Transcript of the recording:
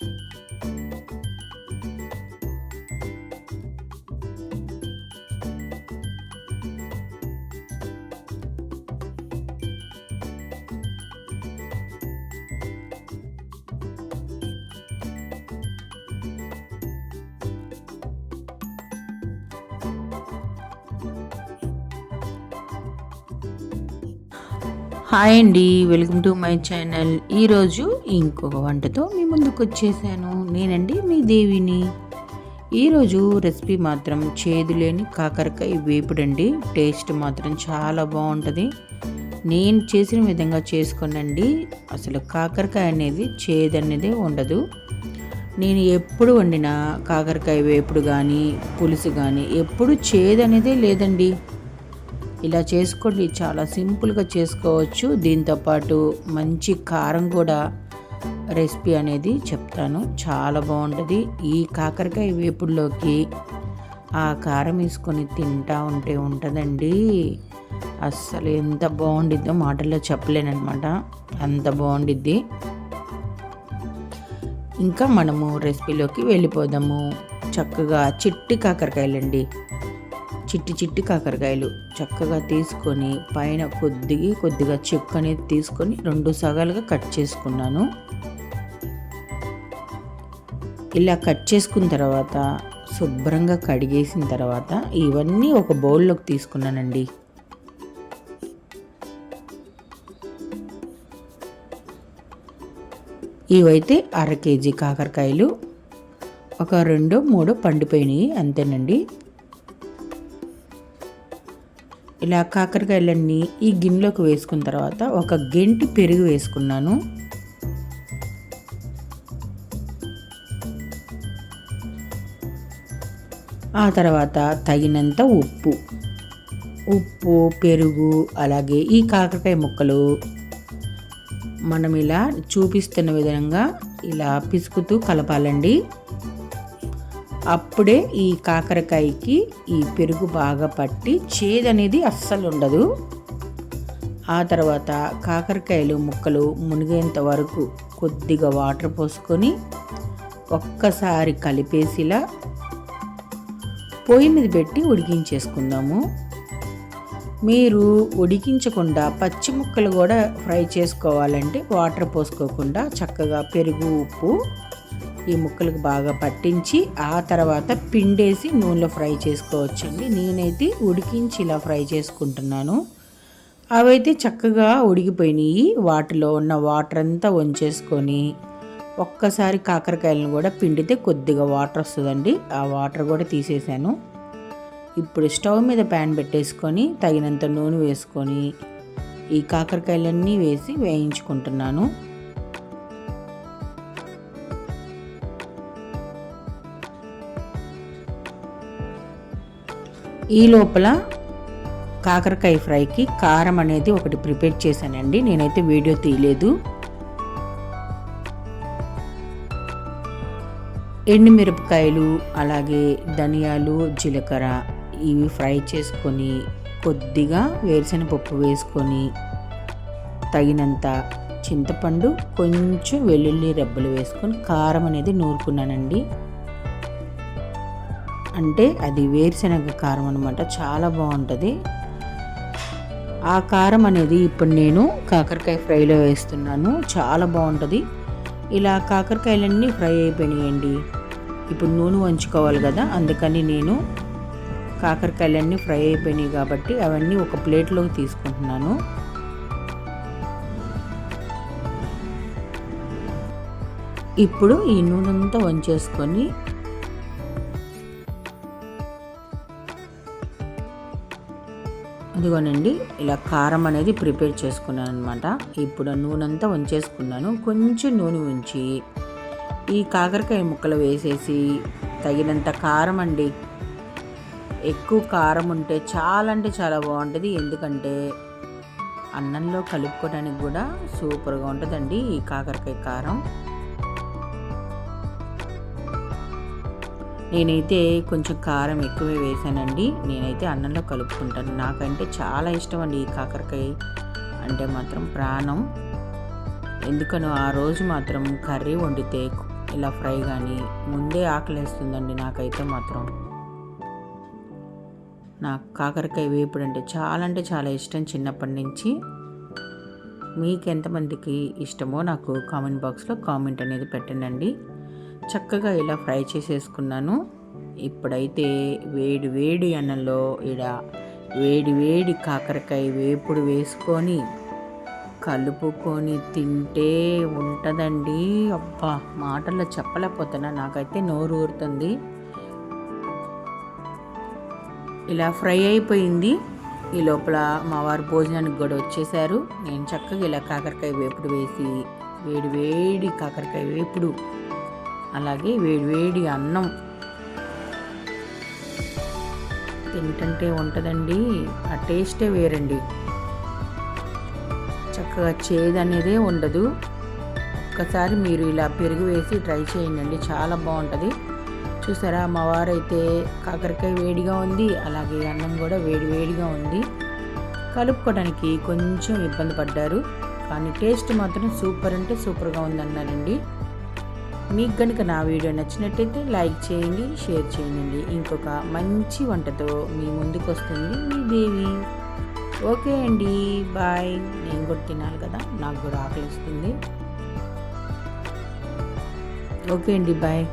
you hi అండి welcome to my channel. ఈరోజు ఇంకొక వంటతో మీ ముందుకు వచ్చేసాను. నేనండి మీ దేవిని. ఈరోజు రెసిపీ మాత్రం చేదు లేని కాకరకాయ వేపుడండి. టేస్ట్ మాత్రం చాలా బాగుంటుంది. నేను చేసిన విధంగా చేసుకోనండి. అసలు కాకరకాయ అనేది చేదు అనేది ఉండదు. నేను ఎప్పుడు వండినా కాకరకాయ వేపుడు కానీ పులుసు కానీ ఎప్పుడు చేదు అనేదే లేదండి. ఇలా చేసుకోండి. చాలా సింపుల్గా చేసుకోవచ్చు. దీంతోపాటు మంచి కారం కూడా రెసిపీ అనేది చెప్తాను. చాలా బాగుంటుంది. ఈ కాకరకాయ వేపుడులోకి ఆ కారం వేసుకొని తింటా ఉంటే ఉంటుందండి. అస్సలు ఎంత బాగుండిద్దో మాటల్లో చెప్పలేనమాట అంత బాగుండిద్ది. ఇంకా మనము రెసిపీలోకి వెళ్ళిపోదాము. చక్కగా చిట్టి కాకరకాయలండి. చిట్టి చిట్టి కాకరకాయలు చక్కగా తీసుకొని పైన కొద్దిగా కొద్దిగా చెక్కు అనేది తీసుకొని రెండు సగాలుగా కట్ చేసుకున్నాను. ఇలా కట్ చేసుకున్న తర్వాత శుభ్రంగా కడిగేసిన తర్వాత ఇవన్నీ ఒక బౌల్లోకి తీసుకున్నానండి. ఇవైతే అర కేజీ కాకరకాయలు ఒక రెండు మూడు పండిపోయినాయి అంతేనండి. ఇలా కాకరకాయలన్నీ ఈ గిన్నెలోకి వేసుకున్న తర్వాత ఒక గెంటి పెరుగు వేసుకున్నాను. ఆ తర్వాత తగినంత ఉప్పు. ఉప్పు పెరుగు అలాగే ఈ కాకరకాయ ముక్కలు మనం ఇలా చూపిస్తున్న విధంగా ఇలా పిసుకుతూ కలపాలండి. అప్పుడే ఈ కాకరకాయకి ఈ పెరుగు బాగా పట్టి చేదనేది అస్సలు ఉండదు ఆ తర్వాత కాకరకాయలు ముక్కలు మునిగేంత వరకు కొద్దిగా వాటర్ పోసుకొని ఒక్కసారి కలిపేసిలా పొయ్యి మీద పెట్టి ఉడికించేసుకుందాము. మీరు ఉడికించకుండా పచ్చి ముక్కలు కూడా ఫ్రై చేసుకోవాలంటే వాటర్ పోసుకోకుండా చక్కగా పెరుగు ఉప్పు ఈ ముక్కలకు బాగా పట్టించి ఆ తర్వాత పిండేసి నూనెలో ఫ్రై చేసుకోవచ్చండి. నేనైతే ఉడికించి ఇలా ఫ్రై చేసుకుంటున్నాను. అవైతే చక్కగా ఉడికిపోయినాయి. వాటిలో ఉన్న వాటర్ అంతా వంచేసుకొని ఒక్కసారి కాకరకాయలను కూడా పిండితే కొద్దిగా వాటర్ వస్తుందండి. ఆ వాటర్ కూడా తీసేసాను. ఇప్పుడు స్టవ్ మీద ప్యాన్ పెట్టేసుకొని తగినంత నూనె వేసుకొని ఈ కాకరకాయలన్నీ వేసి వేయించుకుంటున్నాను. ఈ లోపల కాకరకాయ ఫ్రైకి కారం అనేది ఒకటి ప్రిపేర్ చేశానండి. నేనైతే వీడియో తీయలేదు. ఎండుమిరపకాయలు అలాగే ధనియాలు జీలకర్ర ఇవి ఫ్రై చేసుకొని కొద్దిగా వేరుశనగపప్పు వేసుకొని తగినంత చింతపండు కొంచెం వెల్లుల్లి రెబ్బలు వేసుకొని కారం అనేది నూరుకున్నానండి. అంటే అది వేరుశనగ కారం అనమాట చాలా బాగుంటుంది. ఆ కారం అనేది ఇప్పుడు నేను కాకరకాయ ఫ్రైలో వేస్తున్నాను. చాలా బాగుంటుంది. ఇలా కాకరకాయలన్నీ ఫ్రై అయిపోయినాయండి. ఇప్పుడు నూనె వంచుకోవాలి కదా అందుకని నేను కాకరకాయలన్నీ ఫ్రై అయిపోయినాయి కాబట్టి అవన్నీ ఒక ప్లేట్లోకి తీసుకుంటున్నాను. ఇప్పుడు ఈ నూనె అంతా వంచేసుకొని అదిగోనండి ఇలా కారం అనేది ప్రిపేర్ చేసుకున్నాను అనమాట ఇప్పుడు నూనె అంతా వంచేసుకున్నాను. కొంచెం నూనె ఉంచి ఈ కాకరకాయ ముక్కలు వేసేసి తగినంత కారం అండి. ఎక్కువ కారం ఉంటే చాలా అంటే చాలా బాగుంటుంది. ఎందుకంటే అన్నంలో కలుపుకోవడానికి కూడా సూపర్గా ఉంటుందండి ఈ కాకరకాయ కారం. నేనైతే కొంచెం కారం ఎక్కువే వేసానండి. నేనైతే అన్నంలో కలుపుకుంటాను. నాకంటే చాలా ఇష్టం అండి ఈ కాకరకాయ అంటే మాత్రం ప్రాణం. ఎందుకనో ఆ రోజు మాత్రం కర్రీ వండితే ఇలా ఫ్రై కానీ ముందే ఆకలేస్తుందండి నాకైతే మాత్రం. నాకు కాకరకాయ వేపుడు అంటే చాలా అంటే చాలా ఇష్టం చిన్నప్పటి నుంచి. మీకు ఎంతమందికి ఇష్టమో నాకు కామెంట్ బాక్స్లో కామెంట్ అనేది పెట్టండి చక్కగా ఇలా ఫ్రై చేసేసుకున్నాను. ఇప్పుడైతే వేడి వేడి అన్నంలో ఇడ వేడి వేడి కాకరకాయ వేపుడు వేసుకొని కలుపుకొని తింటే ఉంటుందండి. అబ్బా మాటల్లో చెప్పలేకపోతున్నా. నాకైతే నోరు ఊరుతుంది. ఇలా ఫ్రై అయిపోయింది. ఈ లోపల మా వారు భోజనానికి కూడా వచ్చేసారు. నేను చక్కగా ఇలా కాకరకాయ వేపుడు వేసి వేడి వేడి కాకరకాయ వేపుడు అలాగే వేడి వేడి అన్నం. తింటుంటే ఉంటుందండి ఆ టేస్టే వేరండి. చక్కగా చేదు అనేదే ఉండదు. ఒక్కసారి మీరు ఇలా పెరుగు వేసి ట్రై చేయండి చాలా బాగుంటుంది. చూసారా మా వారైతే కాకరకాయ వేడిగా ఉంది అలాగే అన్నం కూడా వేడి వేడిగా ఉంది. కలుపుకోవడానికి కొంచెం ఇబ్బంది పడ్డారు కానీ టేస్ట్ మాత్రం సూపర్ అంటే సూపర్గా ఉందన్నారండి. మీకు కనుక నా వీడియో నచ్చినట్టయితే లైక్ చేయండి షేర్ చేయండి. ఇంకొక మంచి వంటతో మీ ముందుకు వస్తుంది మీ దేవి. ఓకే అండి బాయ్. నేను కూడా తినాలి కదా నాకు కూడా ఆకలిస్తుంది ఓకే అండి బాయ్.